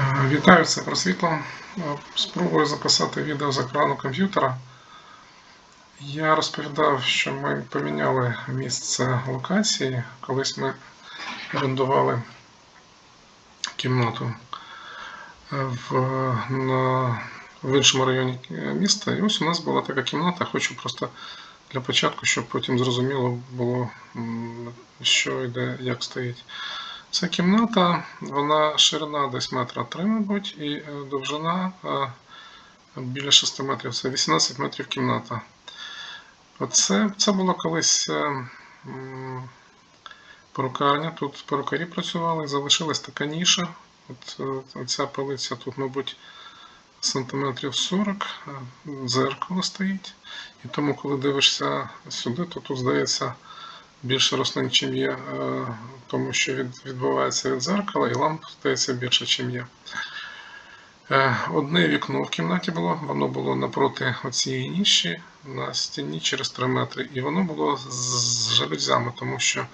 Е, Вітаю, це просвітло. Е, Спробую записати відео з екрану комп'ютера. Я розповідав, що ми поміняли місце локації. Колись ми орендували кімнату е, в, на, в іншому районі міста. І ось у нас була така кімната. Хочу просто для початку, щоб потім зрозуміло було, що йде, як стоїть. Ця кімната, вона ширина десь метра 3, мабуть, і е, довжина е, біля 6 метрів. Це 18 метрів кімната. Оце, це було колись е, перукарня. Тут перукарі працювали, залишилась така ніша. От, е, ця полиця тут, мабуть, сантиметрів 40, е, дзеркало стоїть. І тому, коли дивишся сюди, то тут здається більше рослин, чим є, е, тому що відбувається від дзеркала, і ламп здається більше, чим є. Е, Одне вікно в кімнаті було, воно було напроти оцієї ніші на стіні через 3 метри, і воно було з з жалюзями, тому що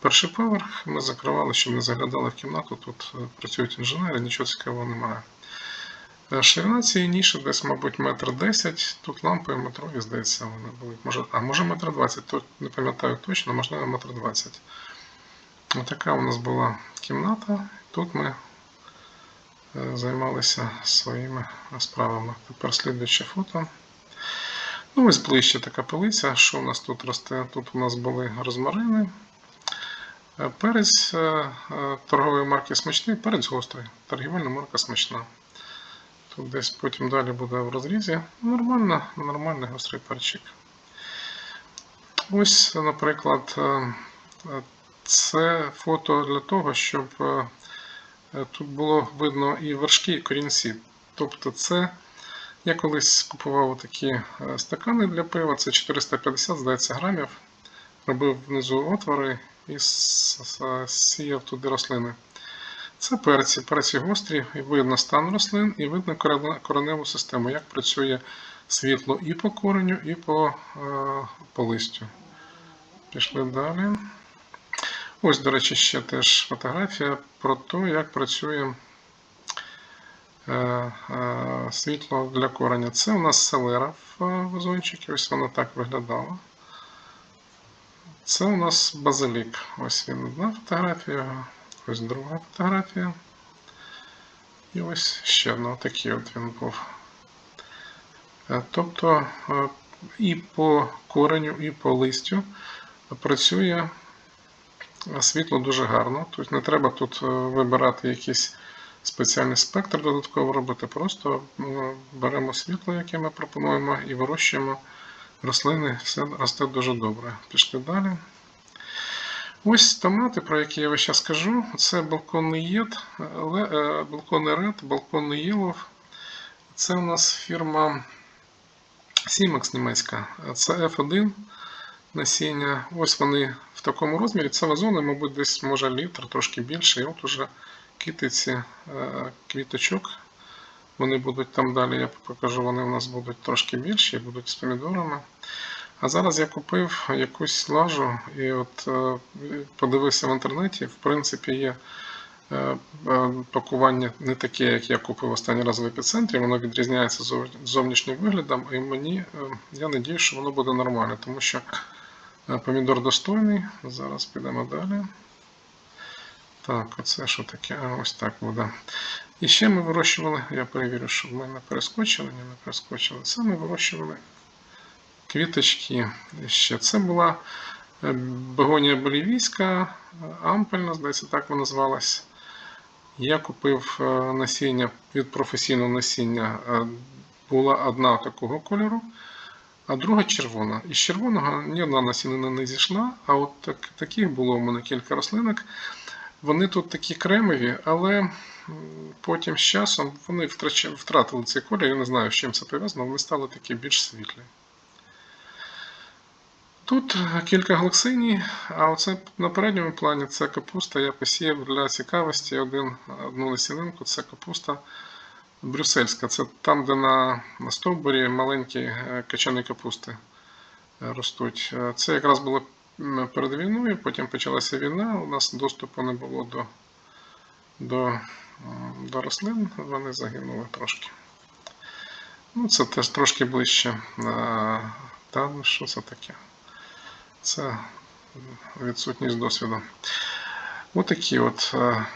перший поверх ми закривали, щоб не заглядали в кімнату. Тут е, працюють інженери, нічого цікавого немає. Е, Ширина цієї ніші десь, мабуть, метр десять. Тут лампи метрові, здається, вони були. Може, а може метр двадцять, тут не пам'ятаю точно, можливо, метр двадцять. Отака у нас була кімната. Тут ми е, займалися своїми справами. Тепер слідуюче фото. Ну, ось ближче така полиця. Що у нас тут росте? Тут у нас були розмарини. Е, Перець торгової марки смачний, перець гострий. Торгівельна марка смачна. Тут десь потім далі буде в розрізі. Нормально, нормальний гострий перчик. Ось, наприклад, е, е, це фото для того, щоб е, тут було видно і вершки, і корінці. Тобто, це я колись купував такі стакани для пива, це 450, здається, грамів. Робив внизу отвори і сіяв туди рослини. Це перці, перці гострі, видно стан рослин, і видно кореневу- систему, як працює світло і по кореню, і по, е, по листю. Пішли далі. Ось, до речі, ще теж фотографія про те, як працює е, е, світло для кореня. Це у нас селера в вазончикі, ось воно так виглядало. Це у нас базилік. Ось він одна фотографія, ось друга фотографія. І ось ще одна, такий от він був. Е, Тобто е, і по кореню, і по листю працює світло дуже гарно. Тобто не треба тут е, вибирати якийсь спеціальний спектр додатково робити. Просто беремо світло, яке ми пропонуємо, і вирощуємо рослини, все росте дуже добре. Пішли далі. Ось томати, про які я весь час кажу, це балконний єд, е, балконний ред, балконний єлов. Це у нас фірма Simex німецька. Це F1 насіння. Ось вони в такому розмірі. Це вазони, мабуть, десь може літр, трошки більше. І от уже китиці е, квіточок. Вони будуть там далі, я покажу, вони у нас будуть трошки більші, будуть з помідорами. А зараз я купив якусь лажу і от е, подивився в інтернеті. В принципі, є е, е, пакування не таке, як я купив останній раз в епіцентрі. Воно відрізняється зов- зовнішнім виглядом, і мені я надію, що воно буде нормально, тому що помідор достойний. Зараз підемо далі. Так, оце що таке? А, ось так буде. І ще ми вирощували, я перевірю, щоб ми не перескочили, ні, не перескочили. Це ми вирощували квіточки. Ще це була е, бегонія болівійська, ампельна, здається, так вона звалась. Я купив е, насіння від професійного насіння. Е, Була одна такого кольору, а друга червона. Із червоного ні одна насінина не зійшла, а от так, таких було у мене кілька рослинок. Вони тут такі кремові, але потім з часом вони втратили цей колір. Я не знаю, з чим це пов'язано, вони стали такі більш світлі. Тут кілька глоксиній, а оце на передньому плані це капуста. Я посіяв для цікавості один, одну лисінинку, це капуста брюссельська. Це там, де на, на стовбурі маленькі е, качани капусти е, ростуть. Е, Це якраз було перед війною, потім почалася війна, у нас доступу не було до до, до рослин, вони загинули трошки. Ну, це теж трошки ближче. Та ну, що це таке? Це відсутність досвіду. Отакі от е,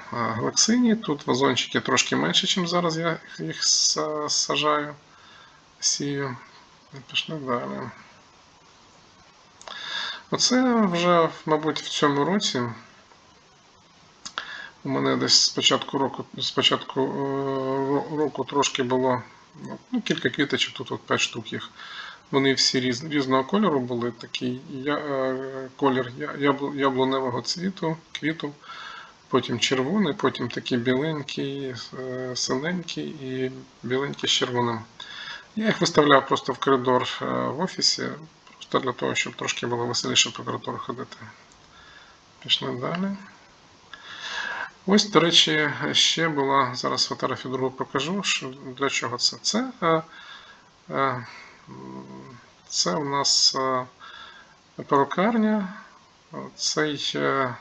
е. Тут вазончики трошки менше, ніж зараз я їх сажаю, сію. Пішли далі. Оце вже, мабуть, в цьому році. У мене десь з початку року, з початку е, року трошки було ну, кілька квіточок, тут от 5 штук їх. Вони всі різ, різного кольору були. Такий я, е, колір яблуневого цвіту, квіту, потім червоний, потім такий біленький, е, синенький і біленький з червоним. Я їх виставляв просто в коридор е, в офісі, просто для того, щоб трошки було веселіше по коридору ходити. Пішли далі. Ось, до речі, ще була, зараз фотографію другу покажу, що для чого це. Це, це у нас е, перукарня. Цей, е,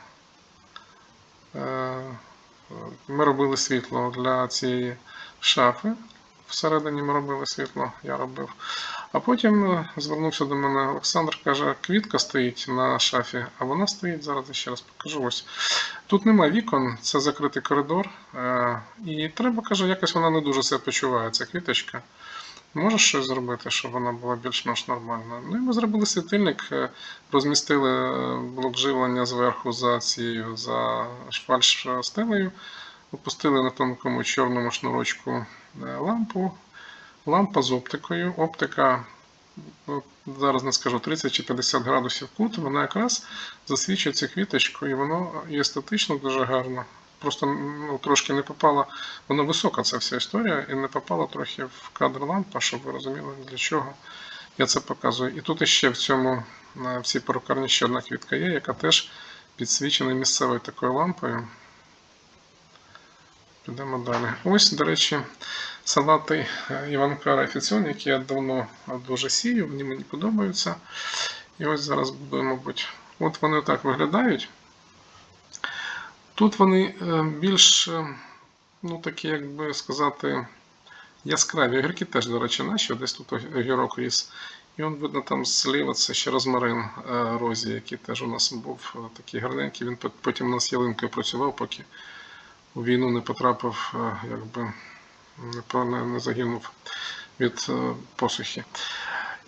е, ми робили світло для цієї шафи. Всередині ми робили світло, я робив. А потім звернувся до мене Олександр, каже, квітка стоїть на шафі, а вона стоїть, зараз я ще раз покажу. Ось. Тут нема вікон, це закритий коридор. І треба, каже, якось вона не дуже себе почуває, ця квіточка. Можеш щось зробити, щоб вона була більш-менш нормальна? Ну і ми зробили світильник, е, розмістили е, блок живлення зверху за цією за фальш стелею, опустили на тонкому чорному шнурочку е, лампу. Лампа з оптикою. Оптика, зараз не скажу, 30 чи 50 градусів кут, вона якраз засвічує цю квіточку, і воно і естетично дуже гарно. Просто ну, трошки не попала, вона висока ця вся історія, і не попала трохи в кадр лампа, щоб ви розуміли, для чого я це показую. І тут іще в цьому, в цій перукарні ще одна квітка є, яка теж підсвічена місцевою такою лампою. Підемо далі. Ось, до речі, салати е, Іванка Офіціон, які я давно дуже сію, вони мені подобаються. І ось зараз буду, мабуть, от вони так виглядають. Тут вони е, більш, е, ну такі, як би сказати, яскраві. Огірки теж, до речі, наші, десь тут огірок ріс. І он видно там зліва це ще розмарин е, розі, який теж у нас був такий гарненький. Він потім у нас ялинкою працював, поки у війну не потрапив, якби не, загинув від посухи.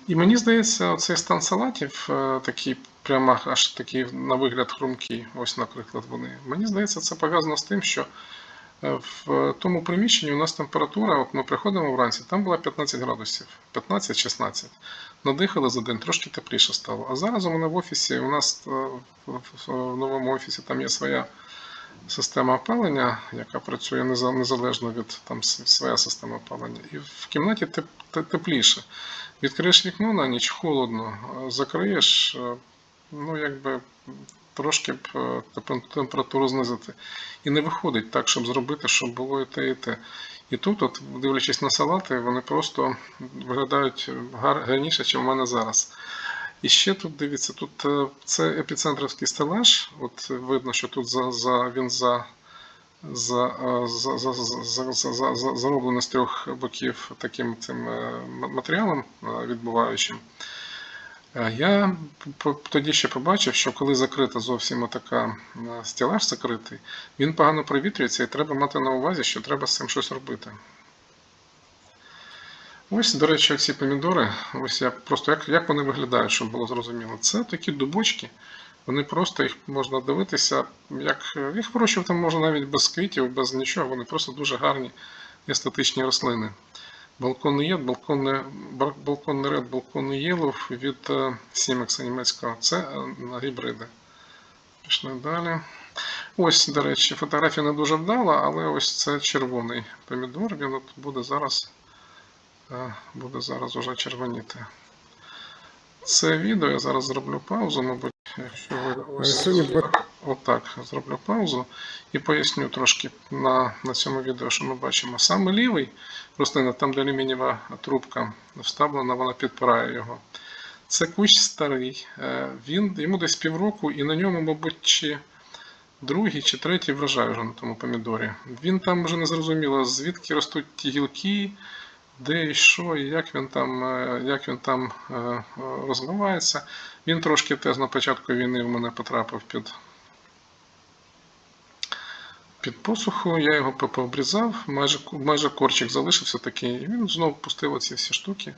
І мені здається, цей стан салатів е, такий прямо аж такий на вигляд хрумкий, ось, наприклад, вони. Мені здається, це пов'язано з тим, що е, в тому приміщенні у нас температура, от ми приходимо вранці, там була 15 градусів, 15-16. Надихали за день, трошки тепліше стало. А зараз у мене в офісі, у нас е, в, новому офісі там є своя система опалення, яка працює незалежно від там своя система опалення. І в кімнаті теп- те- тепліше. Відкриєш вікно на ніч холодно, закриєш, е, ну якби трошки б е, температуру знизити. І не виходить так, щоб зробити, щоб було і те, і те. І тут, от, дивлячись на салати, вони просто виглядають гар- гарніше, ніж у мене зараз. І ще тут дивіться, тут е, це епіцентровський стелаж. От видно, що тут за, за, він за, зароблено е, з трьох боків таким цим е, матеріалом е, відбуваючим. Я тоді ще побачив, що коли закрита зовсім отака стілаж закритий, він погано провітрюється і треба мати на увазі, що треба з цим щось робити. Ось, до речі, ці помідори, ось я просто як як вони виглядають, щоб було зрозуміло. Це такі дубочки, вони просто їх можна дивитися, як їх вирощувати можна навіть без квітів, без нічого. Вони просто дуже гарні естетичні рослини. Балконний єд, балконний, бар- балконний ред, балконний єлов від е, Сімекса німецького. Це е, гібриди. Пішли далі. Ось, до речі, фотографія не дуже вдала, але ось це червоний помідор. Він от буде зараз е, буде зараз уже червоніти. Це відео я зараз зроблю паузу, мабуть, якщо ви Сьогодні отак зроблю паузу і поясню трошки на, на цьому відео, що ми бачимо. Саме лівий рослина, там де алюмінієва трубка вставлена, вона підпирає його. Це кущ старий, е, він, йому десь півроку, і на ньому, мабуть, чи другий чи третій врожай вже на тому помідорі. Він там вже не зрозуміло, звідки ростуть ті гілки, де і що, і як він там, е, як він там е, е, розвивається. Він трошки теж на початку війни в мене потрапив під, під посуху, я його по- пообрізав, майже, майже корчик залишився такий, і він знову пустив оці всі штуки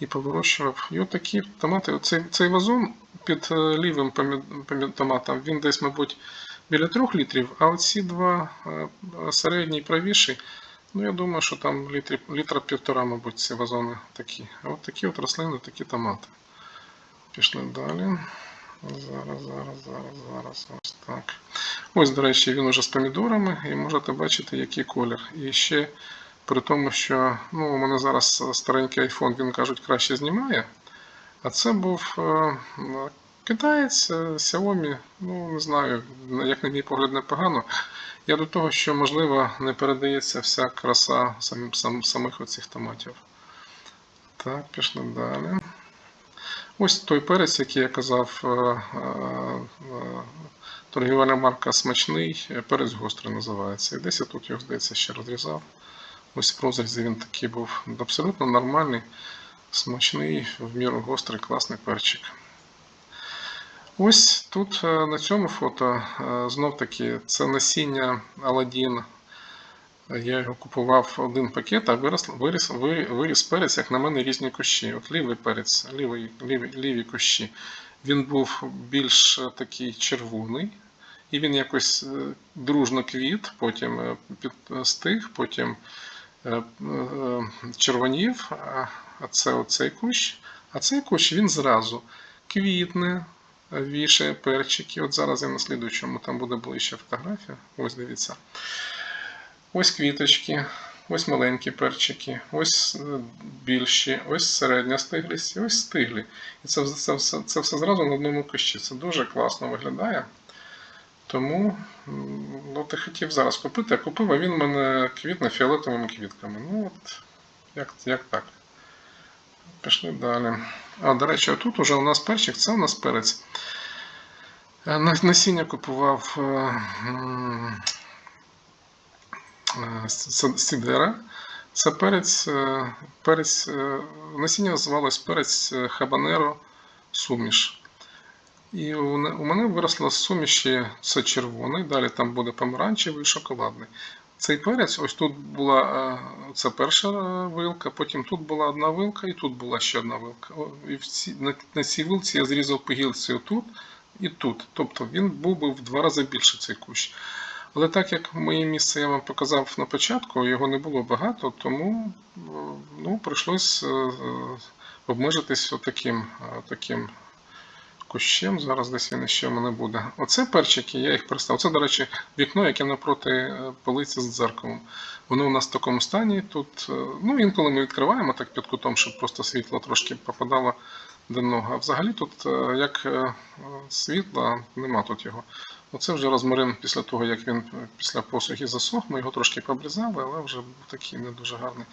і повирощував. І от такі томати. Цей, цей вазон під лівим томатом, він десь, мабуть, біля 3 літрів, а оці два середній і правіший, ну я думаю, що там літрі, літра півтора, мабуть, ці вазони такі. А от такі от рослини, такі томати. Пішли далі. Зараз, зараз, зараз, зараз. Ось так. Ось, до речі, він уже з помідорами, і можете бачити, який колір. І ще при тому, що ну, у мене зараз старенький iPhone, він кажуть, краще знімає. А це був е, китаєць е, Xiaomi, ну не знаю, як на мій погляд, непогано. Я до того, що можливо не передається вся краса сам, сам, самих оцих томатів. Так, пішли далі. Ось той перець, який я казав, е, е, торгівельна марка смачний, перець гострий називається. І десь я тут його, здається, ще розрізав. Ось в розрізі він такий був абсолютно нормальний, смачний, в міру гострий, класний перчик. Ось тут е, на цьому фото е, знов таки це насіння Аладдін. Я його купував один пакет, а вирос, виріс, виріс перець, як на мене, різні кущі. От лівий перець, лівий, лівий, ліві кущі. Він був більш е, такий червоний, і він якось дружно квіт, потім підстиг, потім червонів, а це оцей кущ. А цей кущ він зразу квітне, вішає перчики. От зараз я на слідуючому там буде ближче фотографія. Ось дивіться. Ось квіточки, ось маленькі перчики, ось е, більші, ось середня стиглість, ось стиглі. І це, це, все, це все зразу на одному кущі. Це дуже класно виглядає. Тому ну, ти хотів зараз купити, а купив, а він у мене квітне фіолетовими квітками. Ну от, як, як так. Пішли далі. А, до речі, тут уже у нас перчик, це у нас перець. Е, Насіння купував е, е, Сідера. Це перець, перець, насіння називалось перець Хабанеро Суміш. І у мене виросло суміші це червоний, далі там буде помаранчевий і шоколадний. Цей перець, ось тут була е, це перша е, вилка, потім тут була одна вилка і тут була ще одна вилка. І ці, на, на цій вилці я зрізав по гілці отут і тут. Тобто він був би в два рази більше цей кущ. Але так як моє місце я вам показав на початку, його не було багато, тому е, ну, прийшлось обмежитись отаким, е, таким кущем. Зараз десь він ще в мене буде. Оце перчики, я їх перестав. Це, до речі, вікно, яке напроти е, полиці з дзеркалом. Воно у нас в такому стані. Тут, е, ну, інколи ми відкриваємо так під кутом, щоб просто світло трошки попадало до денного. А взагалі тут е, як світла, нема тут його. Оце вже розмарин після того, як він після посухи засох, ми його трошки пообрізали, але вже був такий не дуже гарний.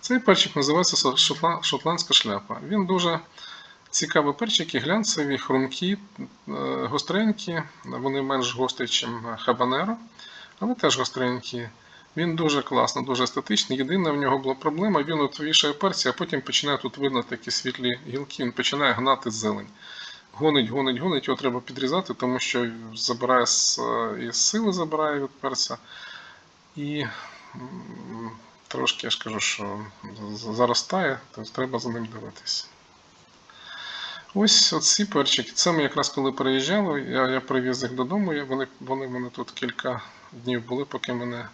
Цей перчик називається шотландська шляпа. Він дуже цікаві перчики, глянцеві, хрумкі, е, гостренькі. Вони менш гострі, ніж хабанеро, але теж гостренькі. Він дуже класно, дуже естетичний. Єдина в нього була проблема, він от вішає перці, а потім починає тут видно такі світлі гілки, він починає гнати зелень. Гонить, гонить, гонить, його треба підрізати, тому що забирає з, і сили забирає від перця. І трошки я ж кажу, що заростає, то треба за ним дивитись. Ось оці перчики. Це ми якраз коли переїжджали, я, я привіз їх додому, і вони, вони в мене тут кілька днів були, поки мене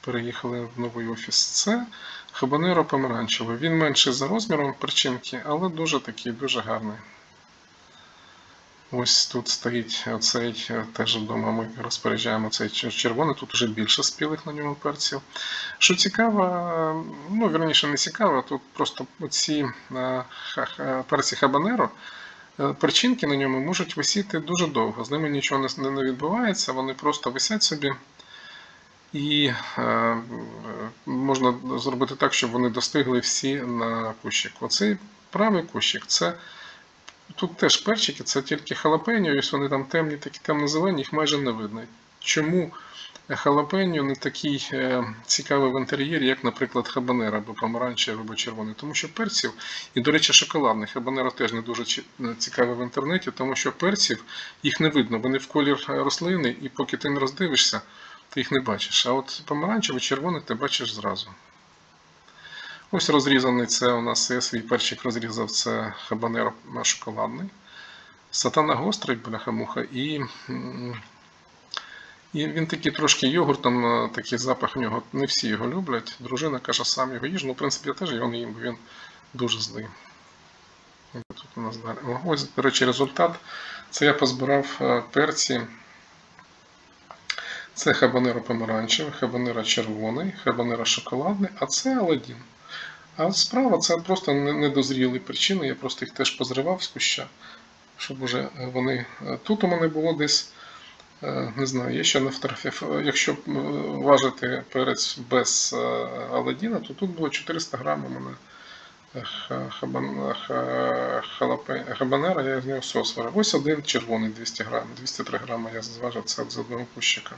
переїхали в новий офіс. Це хабанеро помаранчевий. Він менший за розміром перчинки, але дуже такий, дуже гарний. Ось тут стоїть оцей, е, теж вдома ми розпоряджаємо цей червоний, тут вже більше спілих на ньому перців. Що цікаво, е, ну вірніше не цікаво, тут просто ці е, ха- перці хабанеро, е, перчинки на ньому можуть висіти дуже довго. З ними нічого не, відбувається, вони просто висять собі. І е, е, можна зробити так, щоб вони достигли всі на кущик. Оцей правий кущик це Тут теж перчики, це тільки халапеньо, ось вони там темні, такі темно-зелені, їх майже не видно. чому халапеньо не такий е, цікавий в інтер'єрі, як, наприклад, хабанера або помаранчевий або червоний. Тому що перців, і, до речі, шоколадний хабанера теж не дуже е, цікавий в інтернеті, тому що перців їх не видно, вони в колір е, рослини, і поки ти не роздивишся, ти їх не бачиш. А от помаранчевий, червоний ти бачиш зразу. Ось розрізаний це у нас я свій перчик розрізав, це хабанеро шоколадний. Сатана гострий, бляха-муха, і, і він такий трошки йогуртом, е, такий запах у нього. Не всі його люблять. Дружина каже, сам його їж. Ну, в принципі, я теж його не їм, бо він дуже злий. Тут у нас далі. Ось, до речі, результат. Це я позбирав е, перці. Це хабанеро помаранчевий, хабанеро червоний, хабанеро шоколадний, а це Аладдін. А справа це просто не- недозрілі причини, я просто їх теж позривав з куща, щоб уже вони. е, Тут у мене було десь, е, не знаю, я ще не втрафив. Якщо е, важити перець без Аладіна, то тут було 400 грам у мене хабанера, я з нього сос. Ось один червоний 200 грам, 203 грами я зважив це з одного кущика.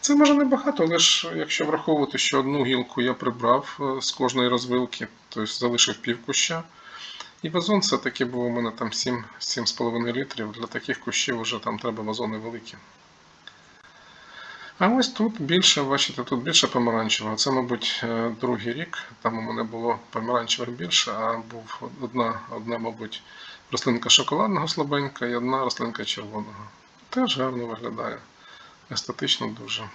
Це може не багато, але ж якщо враховувати, що одну гілку я прибрав з кожної розвилки, тобто залишив пів куща. І вазон все-таки був у мене там 7, 7,5 літрів. Для таких кущів вже там треба вазони великі. А ось тут більше, бачите, тут більше помаранчевого. Це, мабуть, е, другий рік. Там у мене було помаранчевих більше, а був одна, одна, мабуть, рослинка шоколадного слабенька і одна рослинка червоного. Теж гарно виглядає. Естетично дуже.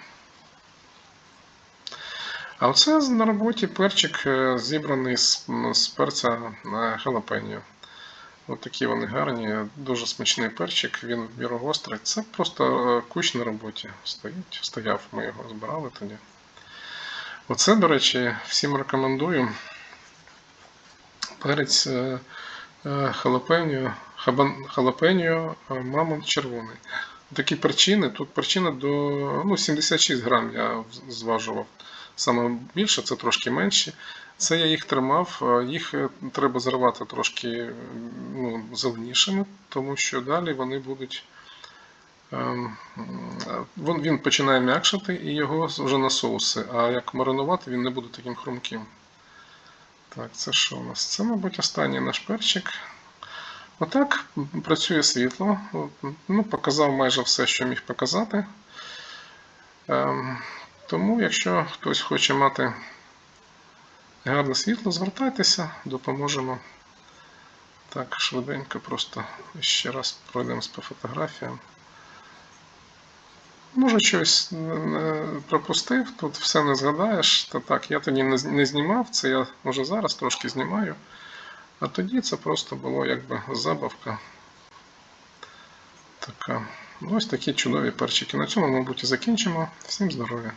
А оце на роботі перчик е, зібраний з, з перця на халапеньо. Ось такі вони гарні, дуже смачний перчик, він в міру гострий. Це просто е, кущ на роботі стоїть, стояв, ми його збирали тоді. Оце, до речі, всім рекомендую. Перець е, е, халапеньо, халапеньо, мамонт червоний. Такі перчини, тут перчина до ну, 76 грам я зважував. Саме більше, це трошки менші. Це я їх тримав, їх е, треба зривати трошки ну, зеленішими, тому що далі вони будуть. ем, е, він починає м'якшати і його вже на соуси. А як маринувати, він не буде таким хрумким. Так, це що у нас? Це, мабуть, останній наш перчик. Отак працює світло. Ну, показав майже все, що міг показати. Ем, тому, якщо хтось хоче мати гарне світло, звертайтеся, допоможемо. Так, швиденько просто ще раз пройдемось по фотографіям. Може, щось пропустив, тут все не згадаєш. Та так, я тоді не знімав, це я може зараз трошки знімаю. А тоді це просто було якби забавка. Така. Ну, Ось такі чудові перчики. На цьому, мабуть, і закінчимо. Всім здоров'я!